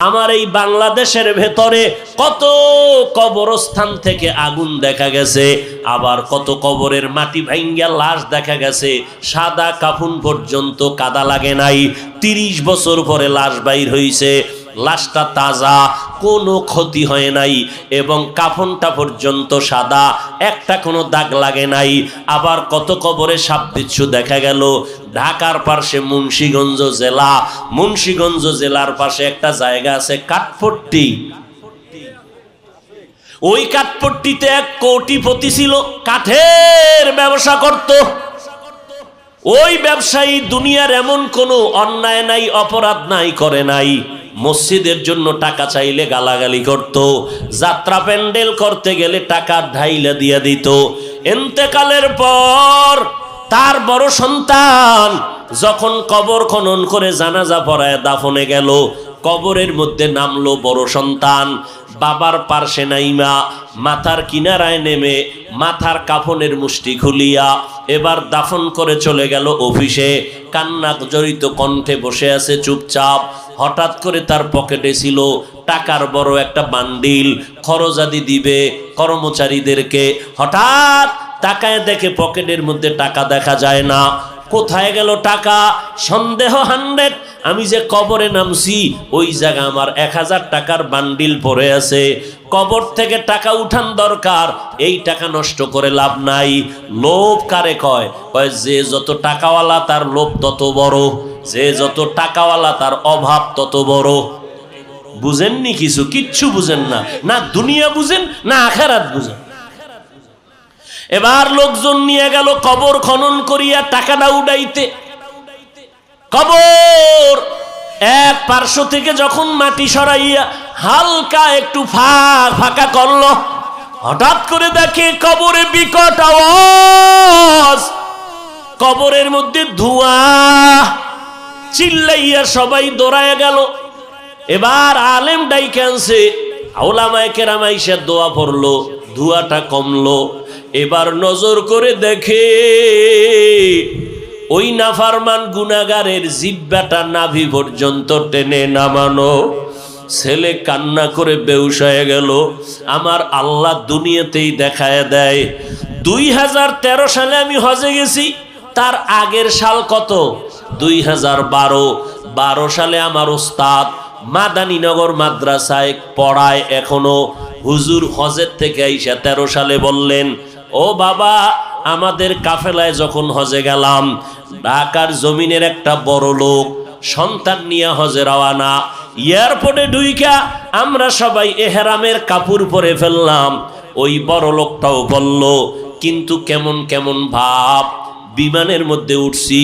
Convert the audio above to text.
আমার এই বাংলাদেশের ভেতরে কত কবরস্থান থেকে আগুন দেখা গেছে, আবার কত কবরের মাটি ভাঙ্গিয়া লাশ দেখা গেছে, সাদা কাফুন পর্যন্ত কাদা লাগে নাই, তিরিশ বছর পরে লাশ বাইর হইছে। লাশটা তাজা, কোনো ক্ষতি হয় নাই এবং কাফনটা পর্যন্ত সাদা, একটা কোনো দাগ লাগে নাই। আবার কত কবরে সাপ বিচ্ছু দেখা গেল, ঢাকার পাশে মুন্সীগঞ্জ জেলা। মুন্সীগঞ্জ জেলার পাশে একটা জায়গা আছে কাঠপট্টি। ওই কাঠপট্টিতে এক কোটিপতি ছিল, কাঠের ব্যবসা করত। ওই ব্যবসায়ী দুনিয়ার এমন কোনো অন্যায় নাই, অপরাধ নাই, করে নাই। মসজিদের জন্য টাকা চাইলে গালাগালি করত, যাত্রা প্যান্ডেল করতে গেলে টাকা ঢাইলা দিয়ে দিত। এন্তেকালের পর তার বড় সন্তান যখন কবর খনন করে জানাজা পড়ায় দাফনে গেল কবরের মধ্যে নামলো বড় সন্তান। বাবার পার্শ্বে নাইমা, মাথার কিনারায় নেমে মাথার কাফনের মুষ্টি খুলিয়া এবার দাফন করে চলে গেল অফিসে। কান্নাক জড়িত কণ্ঠে বসে আছে চুপচাপ। হঠাৎ করে তার পকেটে ছিল টাকার বড় একটা বান্ডিল খরচাদি দিবে কর্মচারীদেরকে। হঠাৎ তাকায় দেখে পকেটের মধ্যে টাকা দেখা যায় না। কোথায় গেল টাকা? সন্দেহ হান্ড্রেড আমি যে কবরে নামছি, ওই জায়গা আমার এক হাজার টাকার বান্ডিল পড়ে আছে। কবর থেকে টাকা উঠান দরকার, এই টাকা নষ্ট করে লাভ নাই। লোভ কারে কয়? কয়, যে যত টাকাওয়ালা, তার লোভ তত বড়। যে যত টাকাওয়ালা, তার অভাব তত বড়। বুঝেননি কিছু? কিচ্ছু বুঝেন না। না দুনিয়া বুঝেন, না আখেরাত বুঝেন। এবার লোকজন নিয়ে গেল কবর খনন করিয়া টাকাটা উড়াইতে কবর। এক পার্শ্ব থেকে যখন মাটি সরাইয়া হালকা একটু ফাঁক ফাঁকা করল, হঠাৎ করে দেখে কবরে বিকট আওয়াজ। কবরের মধ্যে ধোঁয়া চিল্লাইয়া সবাই দৌড়ায় গেল। এবার আলেম ডাইকে আনছে আওলামায় কেরামাইসা দোয়া পড়ল, ধোঁয়াটা কমলো। এবার নজর করে দেখে ওই নাফারমান গুনাগারের জিব্বাটা নাভি পর্যন্ত টেনে নামানো। ছেলে কান্না করে বেউস হয়ে গেল। আমার আল্লাহ দুনিয়াতেই দেখায় দেয়, দুই হাজার তেরো সালে আমি হজে গেছি, তার আগের সাল কত? দুই হাজার বারো। বারো সালে আমার ওস্তাদ মাদানীনগর মাদ্রাসায় পড়ায় এখনও। হুজুর হজের থেকে আইসা তেরো সালে বললেন, ও বাবা, আমাদের কাফেলায় যখন হজে গেলাম ঢাকার জমিনের একটা বড় লোক, সন্তান নিয়ে হজে রওয়ানা। এয়ারপোর্টে ঢুইকা আমরা সবাই এহেরামের কাপড় পরে ফেললাম। ওই বড় লোকটাও বলল, কিন্তু কেমন কেমন ভাব, বিমানের মধ্যে উঠছি